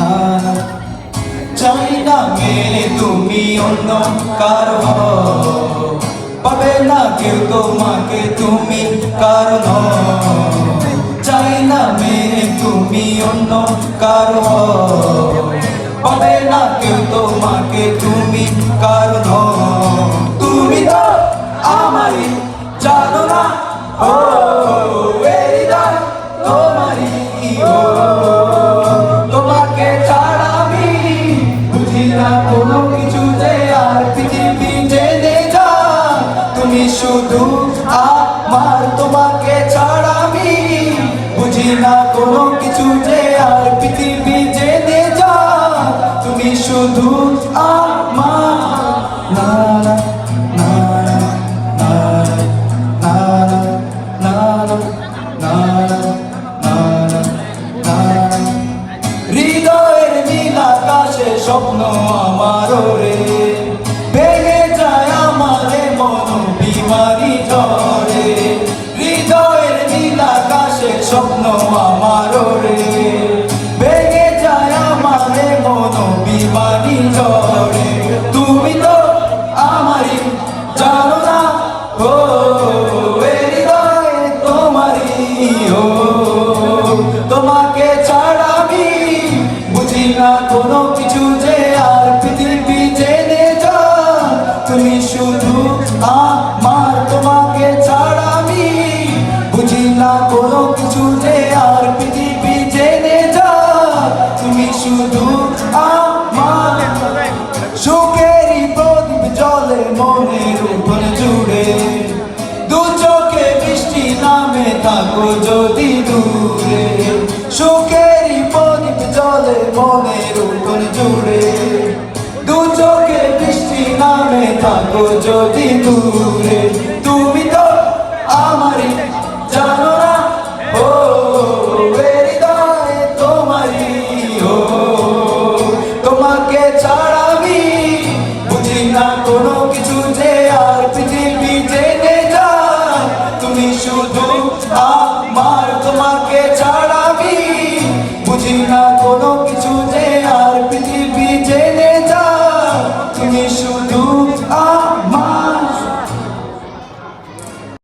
না চাই না মেয়ে তুমি অন্য কারও। পাবে না কেউ তোমাকে তুমি কারণ চাই না মেয়ে তুমি অন্য কারও পাবে না কেউ তোমাকে তুমি কারণ। বুঝি না কোনো কিছু যে আর পৃথিবী জেনে যা তুমি শুধু আমার না না না না না না না না হৃদয়ের নীল আকাশে স্বপ্ন আমার রে স্বপ্ন আমার রে। ভেঙে যায় আমারে মন বিমারি ঝরে তুমি তো আমারই জানো না, ও তোমারই, ও, তোমাকে ছাড়া বুঝি না কোনো কিছু যে আর থাকো যদি দূরে, সুখেরই প্রদীপ জলে মনের উপর জুড়ে। দু চোখে বৃষ্টি নামে থাকো যদি দূরে, তুমি তো আমারই জানো না। ছাড়া বুঝি না কোনো বুঝি না কোনো